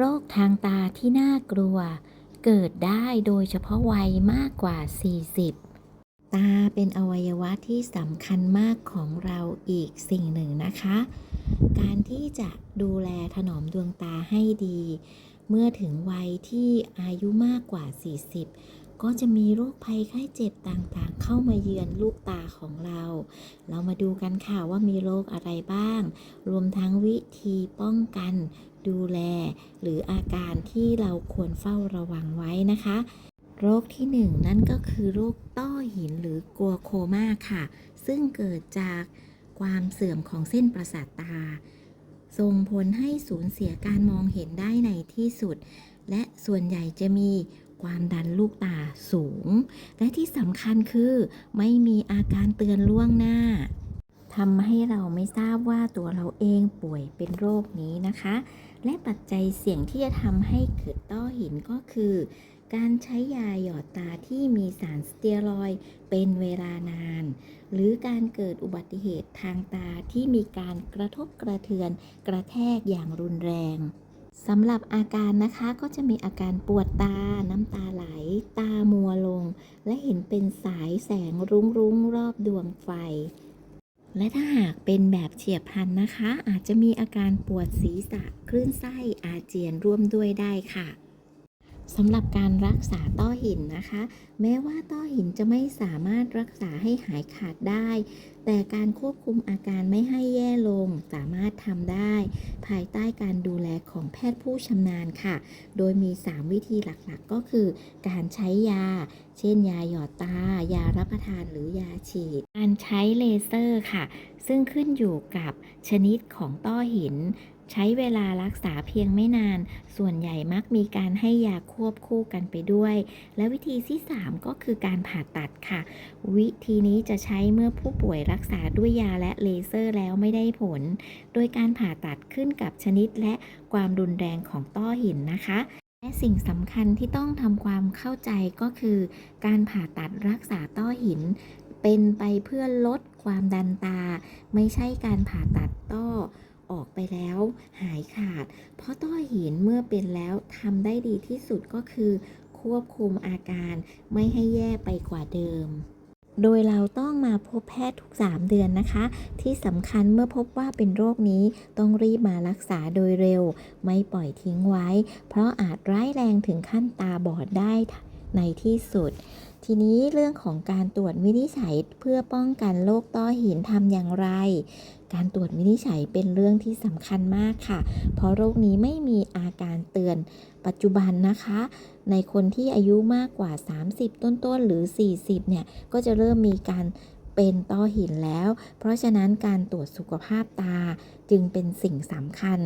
โรคทางตาที่น่ากลัว เกิดได้โดยเฉพาะวัยมากกว่า 40 ตาเป็นอวัยวะที่สำคัญมากของเราอีกสิ่งหนึ่งนะคะ การที่จะดูแลถนอมดวงตาให้ดี เมื่อถึงวัยที่อายุมากกว่า 40ก็จะมีโรคภัยไข้เจ็บต่างๆ เข้ามาเยือนลูกตาของเรา เรามาดูกันค่ะว่ามีโรคอะไรบ้าง รวมทั้งวิธีป้องกัน ดูแล หรืออาการที่เราควรเฝ้าระวังไว้นะคะ โรคที่หนึ่งนั่นก็คือโรคต้อหินหรือกัวโคมาค่ะ ซึ่งเกิดจากความเสื่อมของเส้นประสาทตา ส่งผลให้สูญเสียการมองเห็นได้ในที่สุด และส่วนใหญ่จะมีความดันลูกตาสูง และที่สำคัญคือไม่มีอาการเตือนล่วงหน้า ทำให้เราไม่ทราบว่าตัวเราเองป่วยเป็นโรคนี้นะคะ และปัจจัยเสี่ยงที่จะทำให้เกิดต้อหินก็คือ การใช้ยาหยอดตาที่มีสารสเตียรอยด์เป็นเวลานาน หรือการเกิดอุบัติเหตุทางตาที่มีการกระทบกระเทือน กระแทกอย่างรุนแรงสำหรับอาการนะคะก็จะมีอาการปวดตา น้ำตาไหล ตามัวลง และเห็นเป็นสายแสงรุ้งๆรอบดวงไฟ และถ้าหากเป็นแบบเฉียบพลันนะคะ อาจจะมีอาการปวดศีรษะคลื่นไส้อาเจียนร่วมด้วยได้ค่ะ สำหรับการรักษาต้อหินนะคะ แม้ว่าต้อหินจะไม่สามารถรักษาให้หายขาดได้ แต่การควบคุมอาการไม่ให้แย่ลงสามารถทำได้ ภายใต้การดูแลของแพทย์ผู้ชำนาญค่ะ โดยมี 3 วิธีหลักๆ ก็คือ การใช้ยา เช่น ยาหยอดตา ยารับประทานหรือยาฉีด การใช้เลเซอร์ค่ะ ซึ่งขึ้นอยู่กับชนิดของต้อหิน ใช้เวลารักษาเพียงไม่นาน ส่วนใหญ่มักมีการให้ยาควบคู่กันไปด้วย และวิธีที่ 3 ก็คือการผ่าตัดค่ะ วิธีนี้จะใช้เมื่อผู้ป่วยรักษาด้วยยาและเลเซอร์แล้วไม่ได้ผล โดยการผ่าตัดขึ้นกับชนิดและความรุนแรงของต้อหินนะคะและสิ่งสำคัญที่ต้องทำความเข้าใจก็คือ การผ่าตัดรักษาต้อหิน เป็นไปเพื่อลดความดันตา ไม่ใช่การผ่าตัดต้อ ออกไปแล้วหายขาด เพราะต้อหินเมื่อเป็นแล้วทำได้ดีที่สุดก็คือ ควบคุมอาการไม่ให้แย่ไปกว่าเดิมโดยเราต้องมาพบแพทย์ทุก 3 เดือนนะคะ ที่สำคัญเมื่อพบว่าเป็นโรคนี้ต้องรีบมารักษาโดยเร็ว ไม่ปล่อยทิ้งไว้ เพราะอาจร้ายแรงถึงขั้นตาบอดได้ ในที่สุด ทีนี้เรื่องของการตรวจวินิจฉัยเพื่อป้องกันโรคต้อหินทำอย่างไร การตรวจวินิจฉัยเป็นเรื่องที่สำคัญมากค่ะ เพราะโรคนี้ไม่มีอาการเตือนปัจจุบันนะคะ ในคนที่อายุมากกว่า 30 ต้นๆ หรือ 40 เนี่ย ก็จะเริ่มมีการเป็นต้อหินแล้ว เพราะฉะนั้นการตรวจสุขภาพตาจึงเป็นสิ่งสำคัญ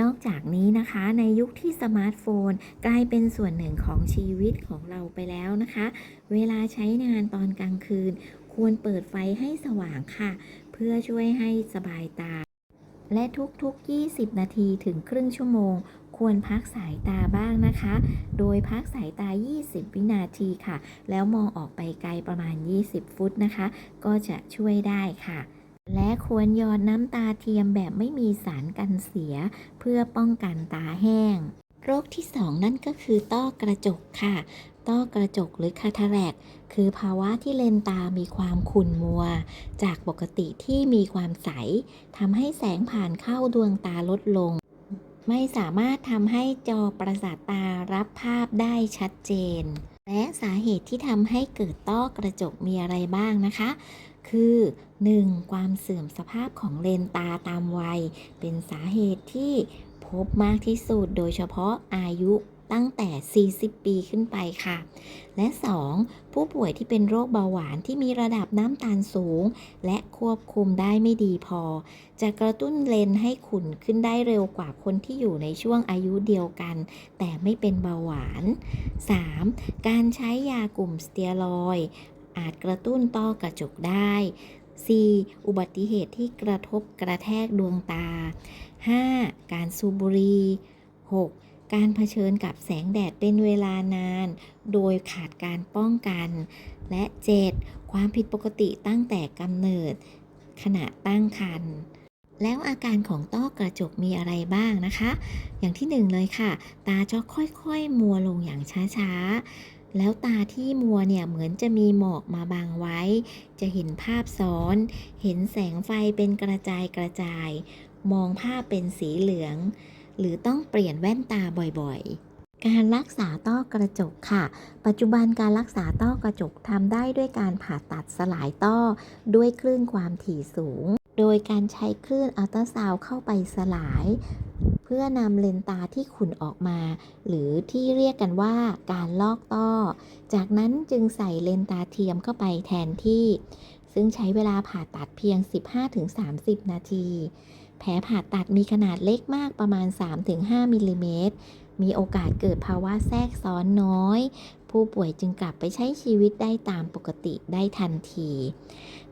นอกจากนี้นะคะในยุคที่สมาร์ทโฟน กลายเป็นส่วนหนึ่งของชีวิตของเราไปแล้วนะคะ เวลาใช้งานตอนกลางคืน ควรเปิดไฟให้สว่างค่ะ เพื่อช่วยให้สบายตา และทุกๆ 20 นาทีถึงครึ่งชั่วโมง ควรพักสายตาบ้างนะคะ โดยพักสายตา 20 วินาทีค่ะ แล้วมองออกไปไกลประมาณ 20 ฟุตนะคะ ก็จะช่วยได้ค่ะ และควรหยอดน้ำตาเทียมแบบไม่มีสารกันเสีย เพื่อป้องกันตาแห้ง โรคที่ 2 นั่นก็คือต้อกระจกค่ะ ต้อกระจกหรือคาทาแรกคือภาวะที่เลนตามีความขุ่นมัว จากปกติที่มีความใสทำให้แสงผ่านเข้าดวงตาลดลง ไม่สามารถทำให้จอประสาทตารับภาพได้ชัดเจน และสาเหตุที่ทำให้เกิดต้อกระจกมีอะไรบ้างนะคะ คือ 1. ความเสื่อมสภาพของเลนตาตามวัย เป็นสาเหตุที่พบมากที่สุดโดยเฉพาะอายุตั้งแต่ 40 ปีขึ้นไปค่ะ และ 2. ผู้ป่วยที่เป็นโรคเบาหวานที่มีระดับน้ำตาลสูง และควบคุมได้ไม่ดีพอ จะกระตุ้นเลนให้ขุ่นขึ้นได้เร็วกว่าคนที่อยู่ในช่วงอายุเดียวกัน แต่ไม่เป็นเบาหวาน 3. การใช้ยากลุ่มสเตียรอย อาจกระตุ้นต้อกระจกได้ 4. อุบัติเหตุที่กระทบกระแทกดวงตา 5. การสูบบุหรี่ 6. การเผชิญกับแสงแดดเป็นเวลานาน โดยขาดการป้องกัน และ 7. ความผิดปกติตั้งแต่กำเนิด ขณะตั้งครรภ์แล้วอาการของต้อกระจกมีอะไรบ้างนะคะ อย่างที่หนึ่งเลยค่ะ ตาจะค่อยๆ มัวลงอย่างช้าๆ แล้วตาที่มัวเนี่ยเหมือนจะมีหมอกมาบังไว้ จะเห็นภาพซ้อน เห็นแสงไฟเป็นกระจายกระจาย มองภาพเป็นสีเหลือง หรือต้องเปลี่ยนแว่นตาบ่อยๆการรักษาต้อกระจกค่ะ ปัจจุบันการรักษาต้อกระจกทำได้ด้วยการผ่าตัดสลายต้อ ด้วยคลื่นความถี่สูง โดยการใช้คลื่นอัลตราซาวด์เข้าไปสลาย พื่อนำเลนตาที่ขุ่นออกมา หรือที่เรียกกันว่าการลอกต้อ จากนั้นจึงใส่เลนตาเทียมเข้าไปแทนที่ ซึ่งใช้เวลาผ่าตัดเพียง 15-30 นาที แผลผ่าตัดมีขนาดเล็กมากประมาณ 3-5มิลลิเมตร มีโอกาสเกิดภาวะแทรกซ้อนน้อย ผู้ป่วยจึงกลับไปใช้ชีวิตได้ตามปกติได้ทันที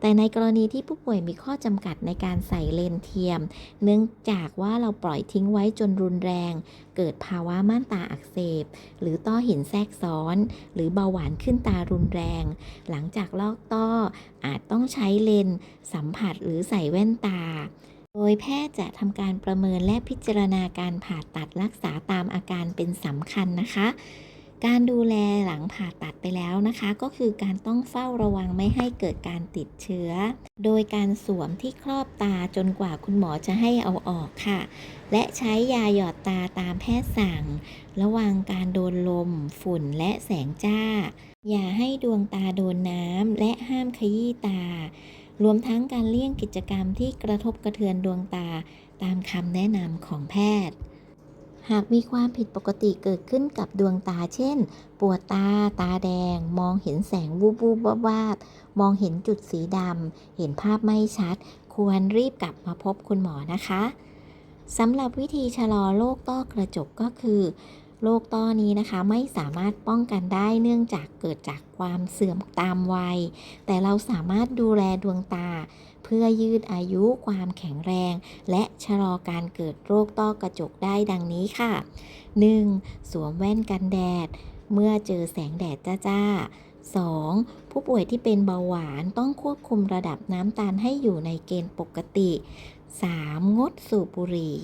แต่ในกรณีที่ผู้ป่วยมีข้อจำกัดในการใส่เลนเทียม เนื่องจากว่าเราปล่อยทิ้งไว้จนรุนแรง เกิดภาวะม่านตาอักเสบ หรือต้อหินแทรกซ้อน หรือเบาหวานขึ้นตารุนแรง หลังจากลอกต้ออาจต้องใช้เลนส์สัมผัสหรือใส่แว่นตา โดยแพทย์จะทำการประเมินและพิจารณาการผ่าตัดรักษาตามอาการเป็นสำคัญนะคะ การดูแลหลังผ่าตัดไปแล้วนะคะ ก็คือการต้องเฝ้าระวังไม่ให้เกิดการติดเชื้อ โดยการสวมที่ครอบตาจนกว่าคุณหมอจะให้เอาออกค่ะ และใช้ยาหยอดตาตามแพทย์สั่ง ระวังการโดนลม ฝุ่นและแสงจ้า อย่าให้ดวงตาโดนน้ำและห้ามขยี้ตา รวมทั้งการเลี่ยงกิจกรรมที่กระทบกระเทือนดวงตาตามคำแนะนำของแพทย์หากมีความผิดปกติเกิดขึ้นกับดวงตา เช่น ปวดตา ตาแดง มองเห็นแสงวูบวูบวาบวาบมองเห็นจุดสีดำ เห็นภาพไม่ชัด ควรรีบกลับมาพบคุณหมอนะคะ สำหรับวิธีชะลอโรคต้อกระจกก็คือ โรคต้อนี้นะคะไม่สามารถป้องกันได้เนื่องจากเกิดจากความเสื่อมตามวัย แต่เราสามารถดูแลดวงตา เพื่อยืดอายุความแข็งแรง และชะลอการเกิดโรคต้อกระจกได้ดังนี้ค่ะ 1. สวมแว่นกันแดด เมื่อเจอแสงแดดจ้าๆ 2. ผู้ป่วยที่เป็นเบาหวานต้องควบคุมระดับน้ำตาลให้อยู่ในเกณฑ์ปกติ 3. งดสูบบุหรี่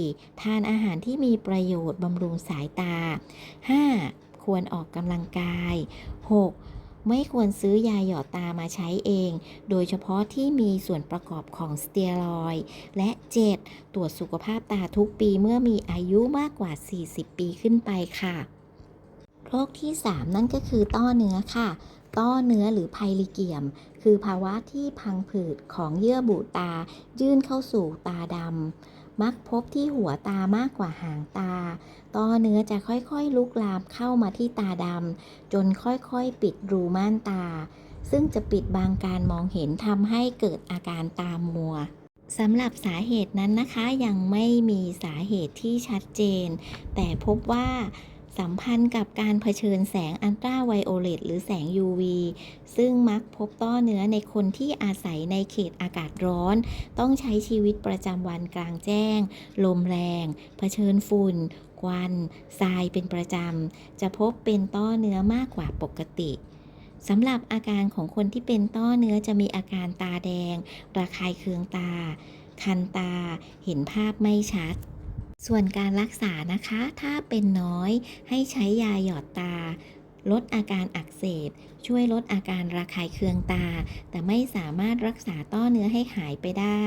4. ทานอาหารที่มีประโยชน์บำรุงสายตา 5. ควรออกกำลังกาย 6. ไม่ควรซื้อยาหยอดตามาใช้เอง โดยเฉพาะที่มีส่วนประกอบของสเตียรอย และ 7. ตรวจสุขภาพตาทุกปีเมื่อมีอายุมากกว่า 40 ปีขึ้นไปค่ะ โรคที่ 3 นั่นก็คือต้อเนื้อค่ะ ต้อเนื้อหรือไพลิเกียม คือภาวะที่พังผืดของเยื่อบุตา ยื่นเข้าสู่ตาดำ มักพบที่หัวตามากกว่าหางตา ต้อเนื้อจะค่อยๆลุกลามเข้ามาที่ตาดำ จนค่อยๆปิดรูม่านตา ซึ่งจะปิดบังการมองเห็นทำให้เกิดอาการตามัวสำหรับสาเหตุนั้นนะคะยังไม่มีสาเหตุที่ชัดเจน แต่พบว่า สัมพันธ์กับการเผชิญแสงอัลตราไวโอเลตหรือแสง UV ซึ่งมักพบต้อเนื้อในคนที่อาศัยในเขตอากาศร้อน ต้องใช้ชีวิตประจำวันกลางแจ้ง ลมแรง เผชิญฝุ่นควันทรายเป็นประจำ จะพบเป็นต้อเนื้อมากกว่าปกติสำหรับอาการของคนที่เป็นต้อเนื้อจะมีอาการตาแดง ระคายเคืองตา คันตา เห็นภาพไม่ชัด ส่วนการรักษานะคะ ถ้าเป็นน้อยให้ใช้ยาหยอดตา ลดอาการอักเสบ ช่วยลดอาการระคายเคืองตา แต่ไม่สามารถรักษาต้อเนื้อให้หายไปได้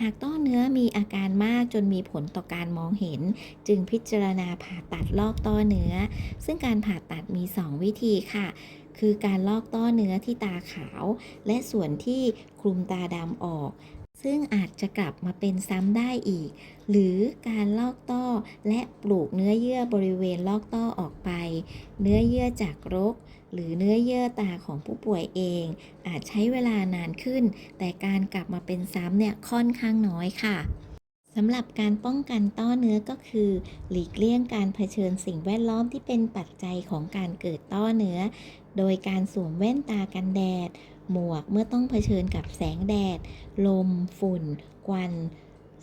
หากต้อเนื้อมีอาการมากจนมีผลต่อการมองเห็น จึงพิจารณาผ่าตัดลอกต้อเนื้อ ซึ่งการผ่าตัดมี 2 วิธีค่ะคือการลอกต้อเนื้อที่ตาขาว และส่วนที่คลุมตาดำออก ซึ่งอาจจะกลับมาเป็นซ้ำได้อีก หรือการลอกต้อและปลูกเนื้อเยื่อบริเวณลอกต้อออกไป เนื้อเยื่อจากรก หรือเนื้อเยื่อตาของผู้ป่วยเอง อาจใช้เวลานานขึ้น แต่การกลับมาเป็นซ้ำเนี่ยค่อนข้างน้อยค่ะสำหรับการป้องกันต้อเนื้อก็คือ หลีกเลี่ยงการเผชิญสิ่งแวดล้อมที่เป็นปัจจัยของการเกิดต้อเนื้อ โดยการสวมแว่นตากันแดด หมวกเมื่อต้องเผชิญกับแสงแดด ลม ฝุ่น ควัน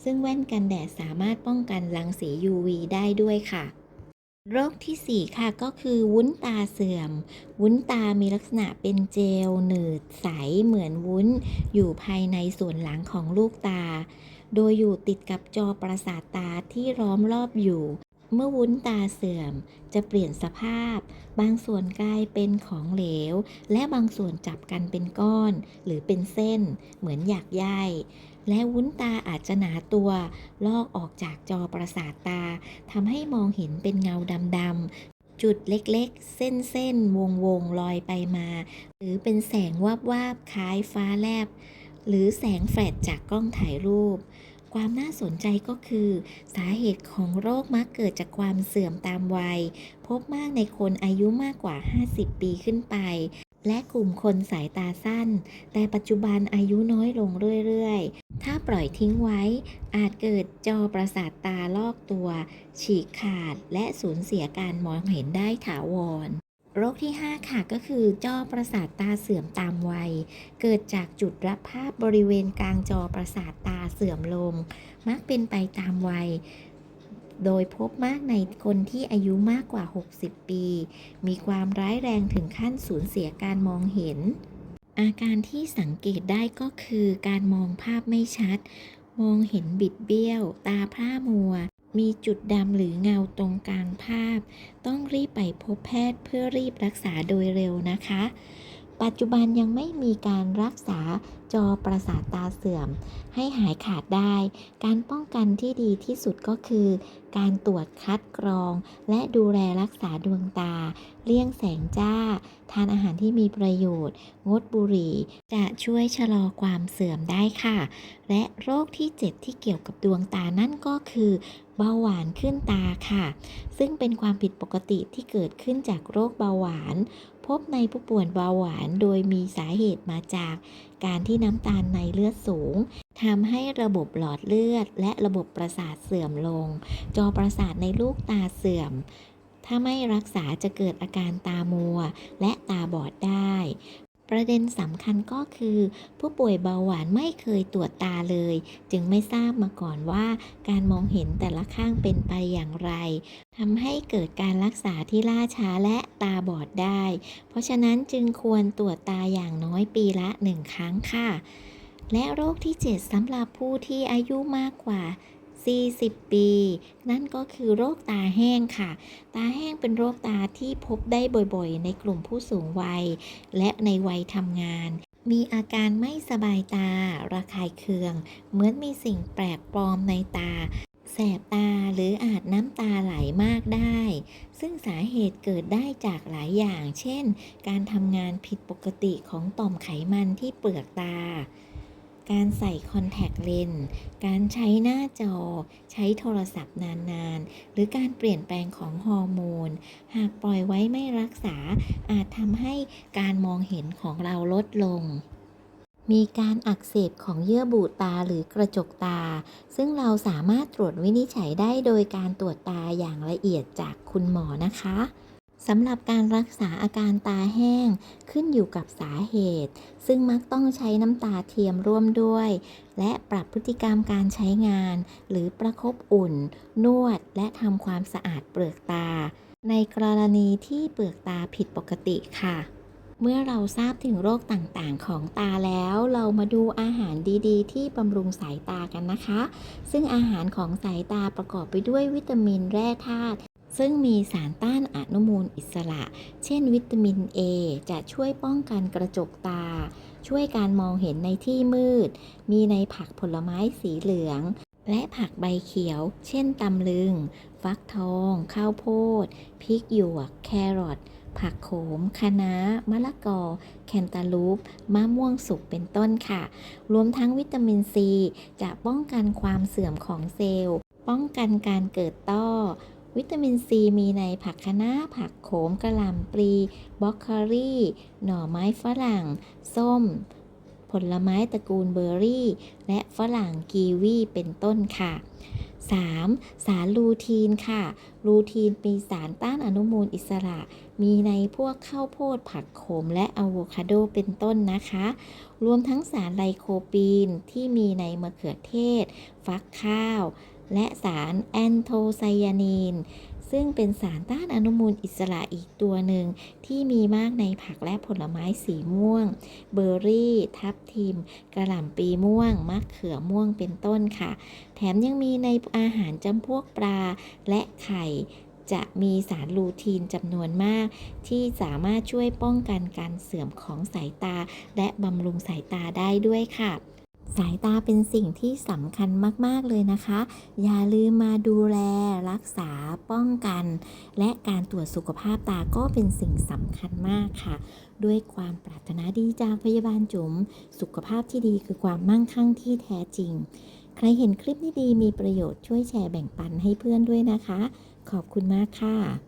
ซึ่งแว่นกันแดดสามารถป้องกันรังสี UV ได้ด้วยค่ะ โรคที่ 4 ค่ะก็คือวุ้นตาเสื่อม วุ้นตามีลักษณะเป็นเจล หนืด ใส เหมือนวุ้น อยู่ภายในส่วนหลังของลูกตา โดยอยู่ติดกับจอประสาทตาที่ล้อมรอบอยู่ เมื่อวุ้นตาเสื่อมจะเปลี่ยนสภาพ บางส่วนกลายเป็นของเหลว และบางส่วนจับกันเป็นก้อน หรือเป็นเส้น เหมือนหยากใยและวุ้นตาอาจจะหนาตัว ลอกออกจากจอประสาทตาทำให้มองเห็นเป็นเงาดำๆจุดเล็กๆ เส้นๆ วงๆ ลอยไปมา หรือเป็นแสงวาบวาบๆคล้ายฟ้าแลบ หรือแสงแฟลชจากกล้องถ่ายรูป ความน่าสนใจก็คือ สาเหตุของโรคมักเกิดจากความเสื่อมตามวัย พบมากในคนอายุมากกว่า 50 ปีขึ้นไป และกลุ่มคนสายตาสั้น แต่ปัจจุบันอายุน้อยลงเรื่อยๆ ถ้าปล่อยทิ้งไว้ อาจเกิดจอประสาทตาลอกตัว ฉีกขาดและสูญเสียการมองเห็นได้ถาวร โรคที่ 5 ค่ะก็คือจอประสาทตาเสื่อมตามวัย เกิดจากจุดรับภาพบริเวณกลางจอประสาทตาเสื่อมลง มักเป็นไปตามวัย โดยพบมากในคนที่อายุมากกว่า 60 ปี มีความร้ายแรงถึงขั้นสูญเสียการมองเห็น อาการที่สังเกตได้ก็คือการมองภาพไม่ชัด มองเห็นบิดเบี้ยว ตาพร่ามัว มีจุดดำหรือเงาตรงกลางภาพ ต้องรีบไปพบแพทย์เพื่อรีบรักษาโดยเร็วนะคะ ปัจจุบันยังไม่มีการรักษาจอประสาทตาเสื่อม ให้หายขาดได้ การป้องกันที่ดีที่สุดก็คือ การตรวจคัดกรอง และดูแลรักษาดวงตา เลี่ยงแสงจ้า ทานอาหารที่มีประโยชน์ งดบุหรี่ จะช่วยชะลอความเสื่อมได้ค่ะ และโรคที่7ที่เกี่ยวกับดวงตานั่นก็คือ เบาหวานขึ้นตาค่ะ ซึ่งเป็นความผิดปกติที่เกิดขึ้นจากโรคเบาหวาน พบในผู้ป่วยเบาหวานโดยมีสาเหตุมาจากการที่น้ำตาลในเลือดสูงทำให้ระบบหลอดเลือด และระบบประสาทเสื่อมลง จอประสาทในลูกตาเสื่อม ถ้าไม่รักษาจะเกิดอาการตามัว และตาบอดได้ ประเด็นสำคัญก็คือ ผู้ป่วยเบาหวานไม่เคยตรวจตาเลย จึงไม่ทราบมาก่อนว่า การมองเห็นแต่ละข้างเป็นไปอย่างไรทำให้เกิดการรักษาที่ล่าช้าและตาบอดได้ เพราะฉะนั้นจึงควรตรวจตาอย่างน้อยปีละหนึ่งครั้งค่ะ และโรคที่ 7สำหรับผู้ที่อายุมากกว่า 40 ปี นั่นก็คือโรคตาแห้งค่ะ ตาแห้งเป็นโรคตาที่พบได้บ่อยๆ ในกลุ่มผู้สูงวัย และในวัยทำงาน มีอาการไม่สบายตา ระคายเคือง เหมือนมีสิ่งแปลกปลอมในตา แสบตาหรืออาจน้ำตาไหลมากได้ ซึ่งสาเหตุเกิดได้จากหลายอย่าง เช่น การทำงานผิดปกติของต่อมไขมันที่เปลือกตา การใส่คอนแทคเลนส์การใช้หน้าจอ ใช้โทรศัพท์นานๆ หรือการเปลี่ยนแปลงของฮอร์โมน หากปล่อยไว้ไม่รักษา อาจทำให้การมองเห็นของเราลดลงมีการอักเสบของเยื่อบุตาหรือกระจกตา ซึ่งเราสามารถตรวจวินิจฉัยได้โดยการตรวจตาอย่างละเอียดจากคุณหมอนะคะ สำหรับการรักษาอาการตาแห้งขึ้นอยู่กับสาเหตุ ซึ่งมักต้องใช้น้ำตาเทียมร่วมด้วย และปรับพฤติกรรมการใช้งาน หรือประคบอุ่น นวด และทำความสะอาดเปลือกตา ในกรณีที่เปลือกตาผิดปกติค่ะ เมื่อเราทราบถึงโรคต่างๆ ของตาแล้ว เรามาดูอาหารดีๆ ที่บำรุงสายตากันนะคะ ซึ่งอาหารของสายตาประกอบไปด้วยวิตามินแร่ธาตุ ซึ่งมีสารต้านอนุมูลอิสระ เช่นวิตามิน A จะช่วยป้องกันกระจกตา ช่วยการมองเห็นในที่มืด มีในผักผลไม้สีเหลือง และผักใบเขียว เช่นตำลึง ฟักทอง ข้าวโพด พริกหยวก แครอทผักโขม คะน้า มะละกอ แคนตาลูป มะม่วงสุก เป็นต้นค่ะ รวมทั้งวิตามินซี จะป้องกันความเสื่อมของเซลล์ ป้องกันการเกิดต้อ วิตามินซีมีในผักคะน้าผักโขมกระหล่ำปลีบล็อกโคลี่ หน่อไม้ฝรั่ง ส้ม ผลไม้ตระกูลเบอร์รี่ และฝรั่งกีวีเป็นต้นค่ะ 3. สารลูทีนค่ะ ลูทีนมีสารต้านอนุมูลอิสระ มีในพวกข้าวโพดผักโขมและอะโวคาโดเป็นต้นนะคะ รวมทั้งสารไลโคปีนที่มีในมะเขือเทศ ฟักข้าว และสารแอนโทไซยานีน ซึ่งเป็นสารต้านอนุมูลอิสระอีกตัวหนึ่ง ที่มีมากในผักและผลไม้สีม่วง เบอร์รี่ ทับทิม กระหล่ำปีม่วง มะเขือม่วงเป็นต้นค่ะ แถมยังมีในอาหารจำพวกปลาและไข่จะมีสารลูทีนจำนวนมาก ที่สามารถช่วยป้องกันการเสื่อมของสายตา และบำรุงสายตาได้ด้วยค่ะ สายตาเป็นสิ่งที่สำคัญมาก ๆ เลยนะคะ อย่าลืมมาดูแลรักษาป้องกัน และการตรวจสุขภาพตาก็เป็นสิ่งสำคัญมากค่ะ ด้วยความปรารถนาดีจากพยาบาลจุ๋มสุขภาพที่ดีคือความมั่งคั่งที่แท้จริง ใครเห็นคลิปนี้ดีมีประโยชน์ช่วยแชร์แบ่งปันให้เพื่อนด้วยนะคะ ขอบคุณมากค่ะ